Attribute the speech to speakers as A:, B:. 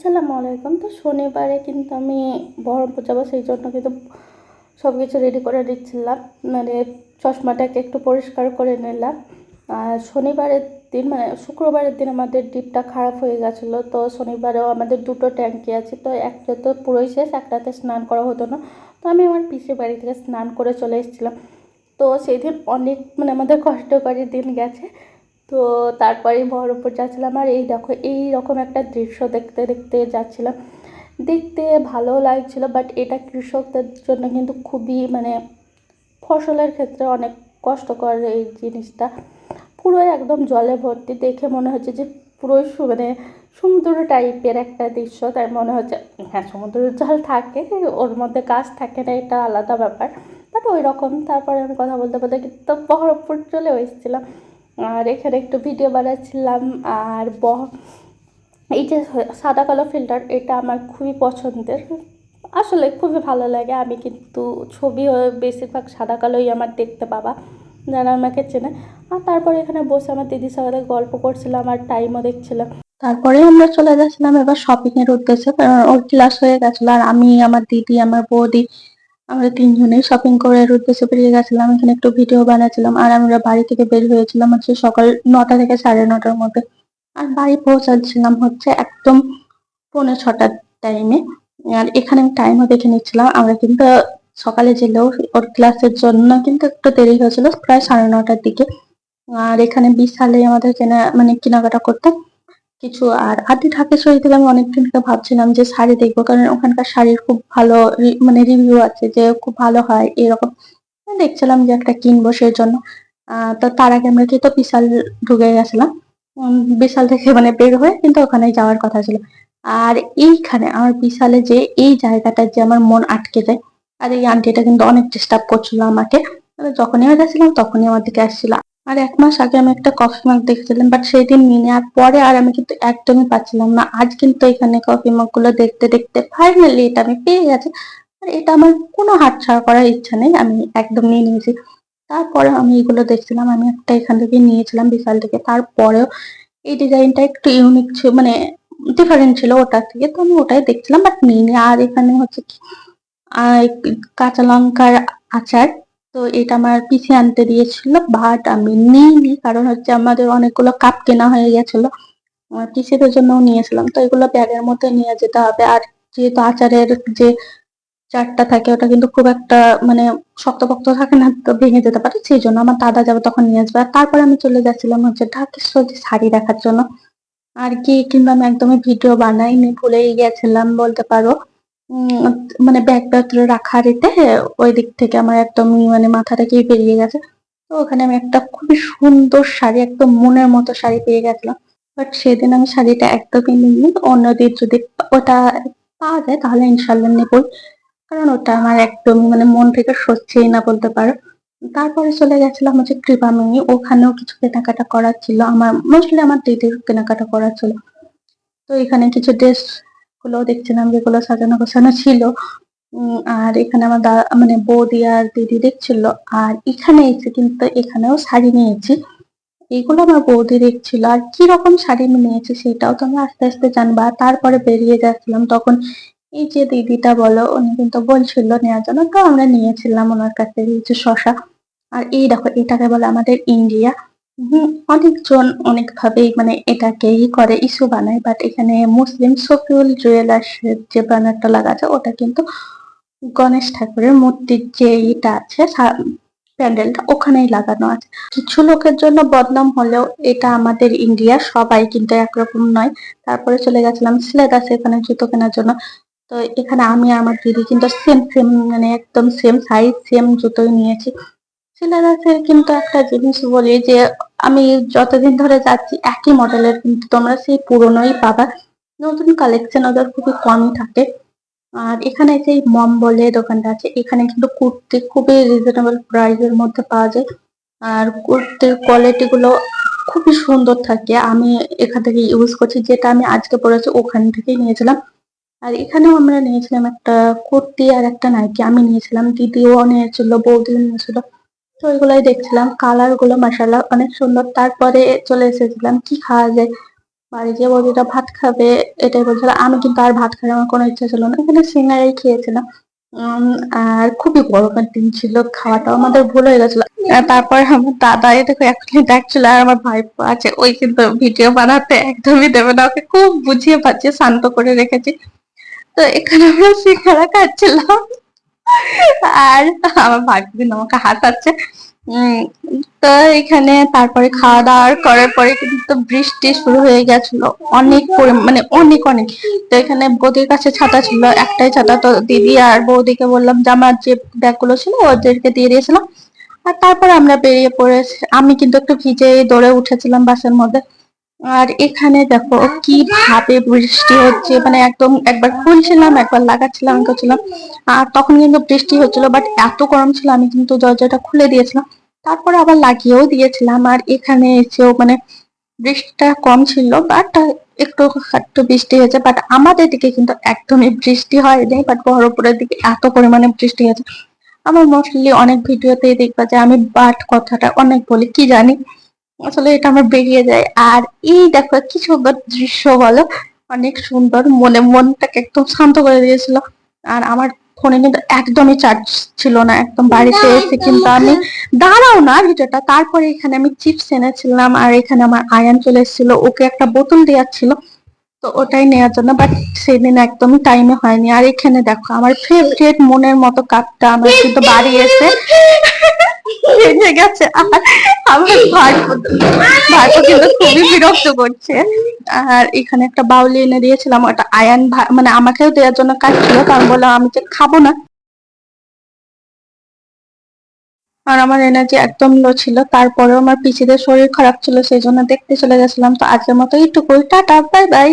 A: আসসালামু আলাইকুম। তো শনিবারে কিন্তু আমি বহরমপুর যাব, সেই জন্য কিন্তু সব কিছু রেডি করে দিচ্ছিলাম। মানে চশমাটাকে একটু পরিষ্কার করে নিলাম। আর শনিবারের দিন মানে শুক্রবারের দিন আমাদের ডিপটা খারাপ হয়ে গেছিল। তো শনিবারেও আমাদের দুটো ট্যাঙ্কি আছে, তো একটা তো পুরোই শেষ, একটাতে স্নান করা হতো না। তো আমি আমার পিসির বাড়ি থেকে স্নান করে চলে এসেছিলাম। তো সেই দিন অনেক মানে আমাদের কষ্টকরী দিন গেছে। তো তারপরে বহরমপুর যাচ্ছিলাম আর এই দেখো, এই রকম একটা দৃশ্য দেখতে দেখতে যাচ্ছিলাম। দেখতে ভালো লাগছিল বাট এটা কৃষকদের জন্য কিন্তু খুবই মানে ফসলের ক্ষেত্রে অনেক কষ্টকর এই জিনিসটা। পুরোই একদম জলে ভর্তি, দেখে মনে হচ্ছে যে পুরোই মানে সমুদ্র টাইপের একটা দৃশ্য, তাই মনে হচ্ছে হ্যাঁ সমুদ্রের জল থাকে, ওর মধ্যে গাছ থাকে না, এটা আলাদা ব্যাপার। বাট ওই রকম তারপরে আমি কথা বলতে বলতে কিন্তু বহরমপুর চলেও এসেছিলাম। আর এখানে একটু ভিডিও বানাচ্ছিলাম আর ব এই যে সাদা কালো ফিল্টার এটা আমার খুবই পছন্দের। আসলে খুবই ভালো লাগে, আমি কিন্তু ছবি বেশিরভাগ সাদা কালোই আমার দেখতে পাবা যারা আমাকে চেনে। আর তারপরে এখানে বসে আমার দিদির সাথে গল্প করছিলাম আর টাইমও দেখছিলাম। তারপরে আমরা চলে যাচ্ছিলাম এবার শপিং এর উদ্দেশ্যে, কারণ ওর ক্লাস হয়ে গেছিল আর আমি, আমার দিদি, আমার বৌদি আমরা তিনজনেই শপিং করার উদ্দেশ্যে বেরিয়ে গেছিলাম। এখানে একটু ভিডিও বানাচ্ছিলাম। আর আমরা বাড়ি থেকে বের হয়েছিলাম হচ্ছে সকাল নটা থেকে সাড়ে নটার মধ্যে। আর বাড়ি পৌঁছাচ্ছিলাম হচ্ছে একদম পৌনে ছটার টাইমে আর এখানে আমি টাইমও দেখে নিচ্ছিলাম। আমরা কিন্তু সকালে যেলেও ওর ক্লাসের জন্য কিন্তু একটু দেরি হয়েছিল, প্রায় সাড়ে নটার দিকে। আর এখানে বিশালে আমাদের কেনা মানে কেনাকাটা করতে কিছু। আর আদি ঢাকেশ্বরী থেকে আমি অনেকদিন থেকে ভাবছিলাম যে শাড়ি দেখব, কারণ ওখানকার শাড়ির খুব ভালো মানে রিভিউ আছে যে খুব ভালো হয় এরকম। দেখছিলাম যে একটা কিনবো সেই জন্য তো তার আগে আমরা কিন্তু বিশাল ঢুকে গেছিলাম বিশাল থেকে মানে বের হয়ে কিন্তু ওখানে যাওয়ার কথা ছিল। আর এইখানে আমার বিশালে যে এই জায়গাটা যে আমার মন আটকে যায়, আর এই আন্টিটা কিন্তু অনেক ডিস্টার্ব করছিল আমাকে। যখনই আমি গেছিলাম তখনই আমার দিকে আসছিল। আর এক মাস আগে আমি একটা কফি মগ দেখেছিলাম বাট সেই দিন নিয়ে নেওয়ার পরে আর আমি কিন্তু একদমই পাচ্ছিলাম না। আজ কিন্তু এখানে কফি মগগুলো দেখতে দেখতে ফাইনালি এটা আমি পেয়ে গেছি। আর এটা আমার কোনো হাতছাড়া করার ইচ্ছা নেই, আমি একদম নিয়ে নিয়েছি। তারপরে আমি এগুলো দেখছিলাম, আমি একটা এখান থেকে নিয়েছিলাম বিশাল থেকে। তারপরেও এই ডিজাইনটা একটু ইউনিক ছিল মানে ডিফারেন্ট ছিল ওটার থেকে, তো আমি ওটাই দেখছিলাম। বাট নিইনি আর এখানে হচ্ছে কি কাঁচা লঙ্কার আচার তো এটা আমার পিসি আনতে দিয়েছিল বাট আমি নিইনি, কারণ হচ্ছে আমাদের অনেকগুলো কাপ কেনা হয়ে গেছিল। আমার পিসিদের জন্যও নিয়েছিলাম, তো এগুলো ব্যাগের মধ্যে নিয়ে যেতে হবে। আর যেহেতু আচারের যে চারটা থাকে, ওটা কিন্তু খুব একটা মানে শক্তপোক্ত থাকে না, তো ভেঙে যেতে পারে, সেই জন্য আমার দাদা যাবে তখন নিয়ে আসবে। আর তারপরে আমি চলে যাচ্ছিলাম হচ্ছে ঢাকেশ্বরী শাড়ি দেখার জন্য। আর কি কিংবা আমি একদমই ভিডিও বানাইনি, ভুলেই গেছিলাম, বলতে পারো। মানে ব্যাগ পত্র রাখার এতে ওই দিক থেকে আমার একদমই মানে মাথা থেকেই বেরিয়ে গেছে। তো ওখানে আমি একটা খুবই সুন্দর শাড়ি, একদম মনের মতো শাড়ি পেয়ে গেছিলাম। বাট সেদিন আমি শাড়িটা একদমই নিইনি। অন্যদিন যদি ওটা পাওয়া যায় তাহলে ইনশাল্লাহ নেবই কারণ ওটা আমার একদমই মানে মন থেকে সরছেই না বলতে পারো। তারপরে চলে গেছিলাম হচ্ছে কৃপামিনি ওখানেও কিছু কেনাকাটা করার ছিল। আমার মোস্টলি আমার দিদির কেনাকাটা করার ছিল। তো এখানে কিছু ড্রেস গুলো দেখছিলাম যেগুলো সাজানো গোছানো ছিল। আর এখানে আমার দা মানে বৌদি আর দিদি দেখছিল। আর এখানে এসে কিন্তু এখানেও শাড়ি নিয়েছি। এগুলো আমার বৌদি দেখছিল। আর কি রকম শাড়ি আমি নিয়েছি সেটাও তো আমি আস্তে আস্তে জানবা। তারপরে বেরিয়ে যাচ্ছিলাম তখন এই যে দিদিটা বলো, উনি কিন্তু বলছিল নেওয়ার জন্য, তো আমরা নিয়েছিলাম ওনার কাছ কিছু শশা আর এই দেখো, এটাকে বলে আমাদের ইন্ডিয়া। অনেকজন অনেক ভাবেই মানে এটাকেই করে ইস্যু বানায় বাট এখানে মুসলিম শফিউল জুয়েলার্স যে ব্যানারটা লাগা আছে, ওটা কিন্তু গণেশ ঠাকুরের মূর্তির যে ইটা আছে প্যান্ডেলটা ওখানেই লাগানো আছে। কিছু লোকের জন্য বদনাম হলেও এটা আমাদের ইন্ডিয়া, সবাই কিন্তু একরকম নয়। তারপরে চলে গেছিলাম সিলেদাস এখানে জুতো কেনার জন্য। তো এখানে আমি আমার দিদি কিন্তু সেম সেম মানে একদম সেম সাইজ সেম জুতোই নিয়েছি। সিলেদাসের কিন্তু একটা জিনিস বলি যে আমি যতদিন ধরে যাচ্ছি একই মডেলের কিন্তু তোমরা সেই পুরনোই পাবা। নতুন কালেকশন ওদের খুবই কমই থাকে। আর এখানে যে মম বলে দোকানটা আছে, এখানে কিন্তু কুর্তি খুবই রিজনেবল প্রাইসের মধ্যে পাওয়া যায়। আর কুর্তির কোয়ালিটি গুলো খুবই সুন্দর থাকে। আমি এখান থেকে ইউজ করছি, যেটা আমি আজকে পরেছি, ওখান থেকেই নিয়েছিলাম। আর এখানেও আমরা নিয়েছিলাম একটা কুর্তি আর একটা নাইটি আমি নিয়েছিলাম, দিদিও নিয়েছিল, বৌদিও নিয়েছিল। তো ওইগুলাই দেখছিলাম। কালারগুলো মাসাল্লাহ অনেক সুন্দর। তারপরে চলে এসেছিলাম, কি খাওয়া যায়? বাড়ি গিয়ে বৌদিটা ভাত খাবে, এটাই বলছিল। আমি কিন্তু আর ভাত খাই, আমার কোনো ইচ্ছা ছিল না। এখানে সিঙ্গারাই খেয়েছিলাম। আর খুবই গরমের দিন ছিল, খাওয়াটাও আমাদের ভুল হয়ে গেছিল। তারপর আমার দাদা এটাকে এখনই দেখছিল, আর আমার ভাইপো আছে, ওই কিন্তু ভিডিও বানাতে একদমই দেবে না। ওকে খুব বুঝিয়ে পাচ্ছিয়ে শান্ত করে রেখেছি। তো এখানে আমরা সিঙ্গারা খাচ্ছিলাম। আর আমার কিন্তু আমাকে হাসাচ্ছে। তো এখানে তারপরে খাওয়া দাওয়া করার পরে কিন্তু বৃষ্টি শুরু হয়ে গেছিল। অনেক মানে অনেক অনেক। তো এখানে বৌদির কাছে ছাতা ছিল, একটাই ছাতা। তো দিদি আর বৌদিকে বললাম যে, আমার যে ব্যাগগুলো ছিল, ওদেরকে দিয়ে দিয়েছিলাম। আর তারপর আমরা বেরিয়ে পড়েছি। আমি কিন্তু একটু ভিজে দৌড়ে উঠেছিলাম বাসের মধ্যে। আর এখানে দেখো কীভাবে বৃষ্টি হচ্ছে মানে একদম একবার খুলছিলাম, একবার লাগাচ্ছিলাম করছিলাম আর তখন কিন্তু বৃষ্টি হচ্ছিল বাট এত গরম ছিল, আমি কিন্তু দরজাটা খুলে দিয়েছিলাম, তারপর আবার লাগিয়েও দিয়েছিলাম, আর এখানে এসেও মানে বৃষ্টিটা কম ছিল বাট একটু একটু বৃষ্টি হয়েছে বাট আমাদের দিকে কিন্তু একদমই বৃষ্টি হয়নি বাট বহরমপুরের দিকে এত পরিমাণে বৃষ্টি হয়েছে। আমার মোস্টলি অনেক ভিডিওতেই দেখবা যে আমি বাট কথাটা অনেক বলি, কি জানি? আসলে এটা আমার বেরিয়ে যায়। আর এই দেখো কি সুন্দর দৃশ্য বলো। অনেক সুন্দর মনে মনটাকে একদম শান্ত করে দিয়েছিল। আর আমার ফোনে কিন্তু একদমই চার্জ ছিল না একদম বাড়িতে এসে কিন্তু আমি দাঁড়াও না ভিডিওটা তারপরে এখানে আমি চিপস এনেছিলাম আর এখানে আমার আয়ান চলে এসেছিল। ওকে একটা বোতল দেওয়া ছিল। তো ওটাই নেওয়ার জন্য বাট সেদিন একদমই টাইমে হয়নি। আর এখানে দেখো, আমার ফেভারিট মনের মতো কাপটা আমার কিন্তু বাড়ি এসে ভেঙে গেছে। আমার ভাইপো ভাইপো কিন্তু খুবই বিরক্ত করছে। আর এখানে একটা বাউলি এনে দিয়েছিলাম, ওটা আয়ান মানে আমাকেও দেওয়ার জন্য কাটছিল, কারণ বললাম আমি যে খাব না। আর আমার এনার্জি একদম লো ছিল, তারপরেও আমার পিসিদের শরীর খারাপ ছিল, সেই জন্য দেখতে চলে গেছিলাম। তো আজকের মতো এইটুকুই, টাটা বাই বাই